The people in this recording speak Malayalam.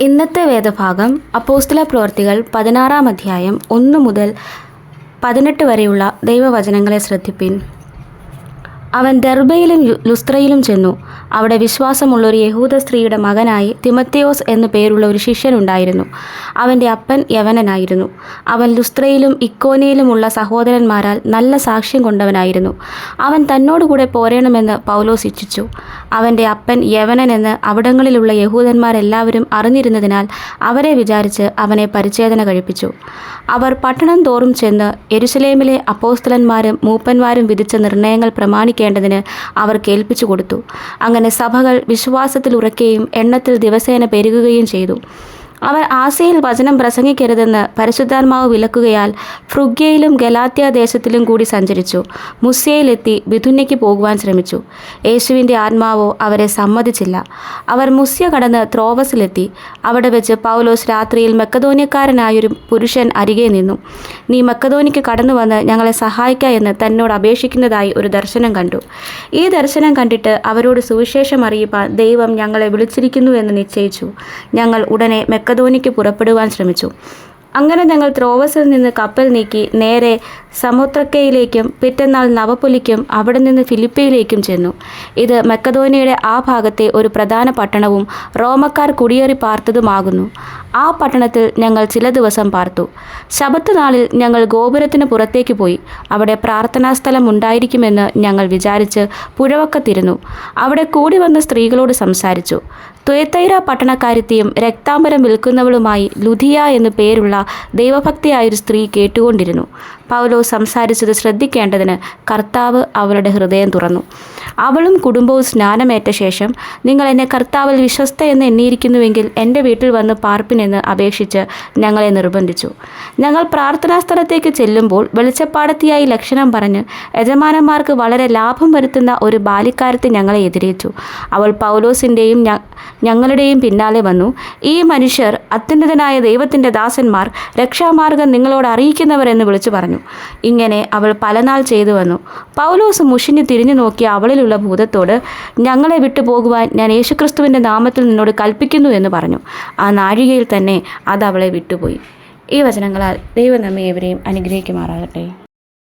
ഇന്നത്തെ വേദഭാഗം അപ്പോസ്തല പ്രവർത്തികൾ പതിനാറാം അധ്യായം ഒന്ന് മുതൽ പതിനെട്ട് വരെയുള്ള ദൈവവചനങ്ങളെ ശ്രദ്ധിപ്പിൻ. അവൻ ദർബയിലും ലുസ്ത്രയിലും ചെന്നു. അവിടെ വിശ്വാസമുള്ള ഒരു യഹൂദ സ്ത്രീയുടെ മകനായി തിമത്തിയോസ് എന്നു പേരുള്ള ഒരു ശിഷ്യനുണ്ടായിരുന്നു. അവന്റെ അപ്പൻ യവനനായിരുന്നു. അവൻ ലുസ്ത്രയിലും ഇക്കോനയിലുമുള്ള സഹോദരന്മാരാൽ നല്ല സാക്ഷ്യം കൊണ്ടവനായിരുന്നു. അവൻ തന്നോടുകൂടെ പോരണമെന്ന് പൗലോസ് ഇച്ഛിച്ചു. അവന്റെ അപ്പൻ യവനനെന്ന് അവിടങ്ങളിലുള്ള യഹൂദന്മാരെല്ലാവരും അറിഞ്ഞിരുന്നതിനാൽ അവരെ വിചാരിച്ച് അവനെ പരിച്ഛേദന കഴിപ്പിച്ചു. അവർ പട്ടണം തോറും ചെന്ന് എരുസലേമിലെ അപ്പോസ്തലന്മാരും മൂപ്പന്മാരും വിധിച്ച നിർണയങ്ങൾ പ്രമാണിക്കേണ്ടതിന് അവർ കേൾപ്പിച്ചു കൊടുത്തു. അങ്ങനെ സഭകൾ വിശ്വാസത്തിൽ ഉറക്കുകയും എണ്ണത്തിൽ ദിവസേന പെരുകുകയും ചെയ്തു. അവർ ആസയിൽ വചനം പ്രസംഗിക്കരുതെന്ന് പരിശുദ്ധാത്മാവ് വിലക്കുകയാൽ ഫ്രുഗ്യയിലും ഗലാത്യ ദേശത്തിലും കൂടി സഞ്ചരിച്ചു. മുസ്യയിലെത്തി ബിഥുന്യയ്ക്ക് പോകുവാൻ ശ്രമിച്ചു. യേശുവിന്റെ ആത്മാവോ അവരെ സമ്മതിച്ചില്ല. അവർ മുസ്യ കടന്ന് ത്രോവസിലെത്തി. അവിടെ വെച്ച് പൗലോസ് രാത്രിയിൽ മെക്കതോനിയക്കാരനായൊരു പുരുഷൻ അരികെ നിന്നു. നീ മെക്കതോനിക്ക് കടന്നു വന്ന് ഞങ്ങളെ സഹായിക്ക എന്ന് തന്നോട് അപേക്ഷിക്കുന്നതായി ഒരു ദർശനം കണ്ടു. ഈ ദർശനം കണ്ടിട്ട് അവരോട് സുവിശേഷം അറിയിപ്പാൻ ദൈവം ഞങ്ങളെ വിളിച്ചിരിക്കുന്നു എന്ന് നിശ്ചയിച്ചു. ഞങ്ങൾ ഉടനെ മെക്കതോനിക്ക് പുറപ്പെടുവാൻ ശ്രമിച്ചു. അങ്ങനെ ഞങ്ങൾ ത്രോവസിൽ നിന്ന് കപ്പൽ നീക്കി നേരെ സമുദ്രക്കയിലേക്കും പിറ്റന്നാൾ നവപുലിക്കും അവിടെ നിന്ന് ഫിലിപ്പയിലേക്കും ചെന്നു. ഇത് മെക്കധോനിയുടെ ആ ഭാഗത്തെ ഒരു പ്രധാന പട്ടണവും റോമക്കാർ കുടിയേറി പാർത്തതുമാകുന്നു. ആ പട്ടണത്തിൽ ഞങ്ങൾ ചില ദിവസം പാർത്തു. ശബത്ത് നാളിൽ ഞങ്ങൾ ഗോപുരത്തിന് പുറത്തേക്ക് പോയി. അവിടെ പ്രാർത്ഥനാ സ്ഥലം ഉണ്ടായിരിക്കുമെന്ന് ഞങ്ങൾ വിചാരിച്ച് പുഴവക്കത്തിരുന്നു. അവിടെ കൂടി വന്ന സ്ത്രീകളോട് സംസാരിച്ചു. ത്വേത്തൈര പട്ടണക്കാരിത്തെയും രക്താംബരം വിൽക്കുന്നവളുമായി ലുധിയ എന്നു പേരുള്ള ദൈവഭക്തിയായൊരു സ്ത്രീ കേട്ടുകൊണ്ടിരുന്നു. പൗലോ സംസാരിച്ചത് ശ്രദ്ധിക്കേണ്ടതിന് കർത്താവ് അവളുടെ ഹൃദയം തുറന്നു. അവളും കുടുംബവും സ്നാനമേറ്റ ശേഷം നിങ്ങൾ എന്നെ കർത്താവിൽ വിശ്വസ്ത എന്ന് എണ്ണിയിരിക്കുന്നുവെങ്കിൽ എന്റെ വീട്ടിൽ വന്ന് പാർപ്പിനെന്ന് അപേക്ഷിച്ച് ഞങ്ങളെ നിർബന്ധിച്ചു. ഞങ്ങൾ പ്രാർത്ഥനാ സ്ഥലത്തേക്ക് ചെല്ലുമ്പോൾ വെളിച്ചപ്പാടത്തിയായി ലക്ഷണം പറഞ്ഞ് യജമാനന്മാർക്ക് വളരെ ലാഭം വരുത്തുന്ന ഒരു ബാലിക്കാരത്തെ ഞങ്ങളെ എതിരേറ്റു. അവൾ പൗലോസിന്റെയും ഞങ്ങളുടെയും പിന്നാലെ വന്നു. ഈ മനുഷ്യർ അത്യുന്നതനായ ദൈവത്തിന്റെ ദാസന്മാർ രക്ഷാമാർഗം നിങ്ങളോട് അറിയിക്കുന്നവരെന്ന് വിളിച്ചു പറഞ്ഞു. ഇങ്ങനെ അവൾ പലനാൾ ചെയ്തു വന്നു. പൗലോസ് മുഷിഞ്ഞു തിരിഞ്ഞു നോക്കിയ അവളിലുള്ള ഭൂതത്തോട് ഞങ്ങളെ വിട്ടു പോകുവാൻ ഞാൻ യേശുക്രിസ്തുവിന്റെ നാമത്തിൽ നിന്നോട് കൽപ്പിക്കുന്നു എന്ന് പറഞ്ഞു. ആ നാഴികയിൽ തന്നെ അത് അവളെ വിട്ടുപോയി. ഈ വചനങ്ങളാൽ ദൈവം നമ്മെ ഏവരെയും അനുഗ്രഹിക്കുമാറാകട്ടെ.